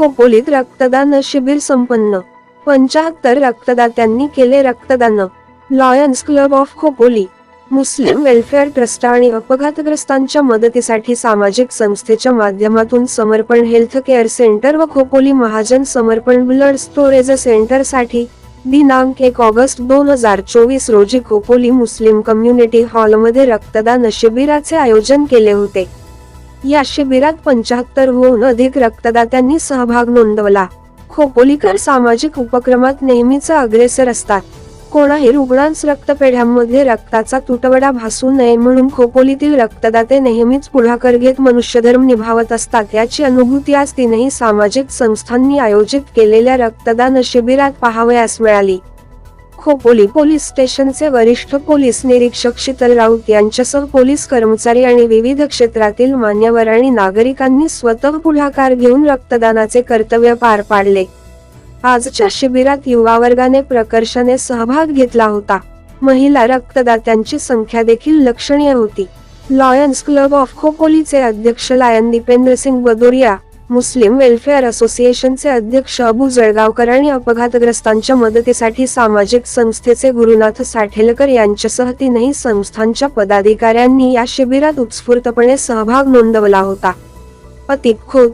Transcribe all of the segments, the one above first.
खोपोलीत रक्तदान शिबिर संपन्न. पंचाहत्तर रक्तदात्यांनी केले रक्तदान. Lions Club of Khopoli Muslim welfare trust आणि अपघातग्रस्तांच्या मदतीसाठी सामाजिक संस्थेच्या माध्यमातून समर्पण हेल्थ केअर सेंटर व खोपोली महाजन समर्पण ब्लड स्टोरेज सेंटरसाठी दिनांक एक ऑगस्ट दोन हजार चोवीस रोजी खोपोली मुस्लिम कम्युनिटी हॉलमध्ये रक्तदान शिबिराचे आयोजन केले होते. या शिबिरात पंचाहत्तरहून अधिक रक्तदात्यांनी सहभाग नोंदवला. खोपोलीकर सामाजिक उपक्रमात नेहमीच अग्रेसर असतात. कोणाही रुग्णांस रक्तपेढ्यांमध्ये रक्ताचा तुटवडा भासू नये म्हणून खोपोलीतील रक्तदाते नेहमीच पुढाकार घेत मनुष्यधर्म निभावत असतात याची अनुभूती आज तीनही सामाजिक संस्थांनी आयोजित केलेल्या रक्तदान शिबिरात पाहावयास मिळाली. खोपोली पोलीस स्टेशनचे वरिष्ठ पोलीस निरीक्षक शीतल राऊत यांच्यासह पोलीस कर्मचारी आणि विविध क्षेत्रातील मान्यवर आणि नागरिकांनी स्वतः पुढाकार घेऊन रक्तदानाचे कर्तव्य पार पाडले. आजच्या शिबिरात युवा वर्गाने प्रकर्षाने सहभाग घेतला होता. महिला रक्तदात्यांची संख्या देखील लक्षणीय होती. लॉयन्स क्लब ऑफ खोपोलीचे अध्यक्ष Lion Dipendra Singh Badoria Muslim welfare असोसिएशनचे अध्यक्ष अबू जळगावकर आणि अपघातग्रस्तांच्या मदतीसाठी सामाजिक संस्थेचे गुरुनाथ साठेलकर यांच्यासह तीनही संस्थांच्या पदाधिकाऱ्यांनी या शिबिरात उत्स्फूर्तपणे सहभाग नोंदवला होता. पतिक खोत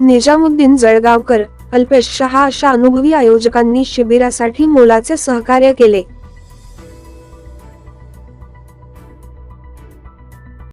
निजामुद्दीन जळगावकर अल्पेश शहा अशा अनुभवी आयोजकांनी शिबिरासाठी मोलाचे सहकार्य केले.